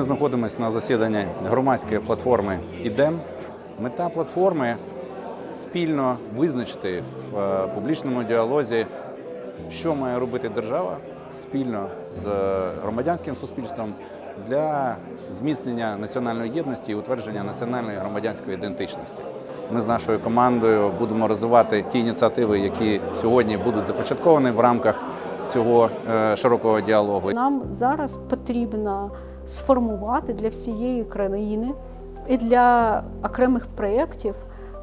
Ми знаходимося на засіданні громадської платформи ІДЕМ. Мета платформи спільно визначити в е, публічному діалозі, що має робити держава спільно з громадянським суспільством для зміцнення національної єдності і утвердження національної громадянської ідентичності. Ми з нашою командою будемо розвивати ті ініціативи, які сьогодні будуть започатковані в рамках цього е, широкого діалогу. Нам зараз потрібно сформувати для всієї країни і для окремих проєктів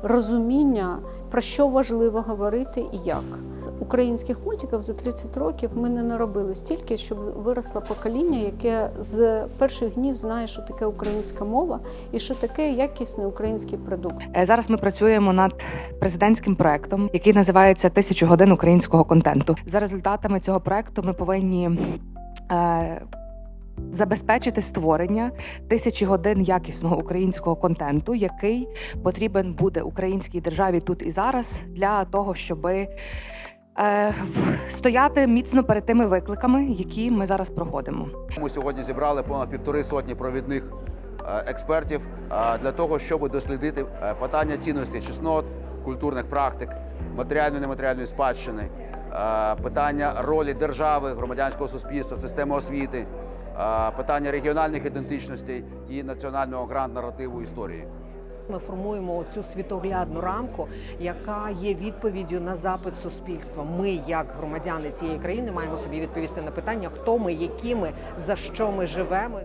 розуміння, про що важливо говорити і як. Українських мультиків за 30 років ми не наробили стільки, щоб виросло покоління, яке з перших днів знає, що таке українська мова і що таке якісний український продукт. Е, Зараз ми працюємо над президентським проектом, який називається Тисячу годин українського контенту. За результатами цього проекту ми повинні. Е, Забезпечити створення тисячі годин якісного українського контенту, який потрібен буде українській державі тут і зараз для того, щоб е, стояти міцно перед тими викликами, які ми зараз проходимо. Ми сьогодні зібрали понад півтори сотні провідних е, експертів е, для того, щоб дослідити питання цінності чеснот, культурних практик, матеріальної нематеріальної спадщини, питання ролі держави, громадянського суспільства, системи освіти, питання регіональних ідентичностей і національного гранд-наративу історії. Ми формуємо цю світоглядну рамку, яка є відповіддю на запит суспільства. Ми, як громадяни цієї країни, маємо собі відповісти на питання, хто ми, які ми, за що ми живемо.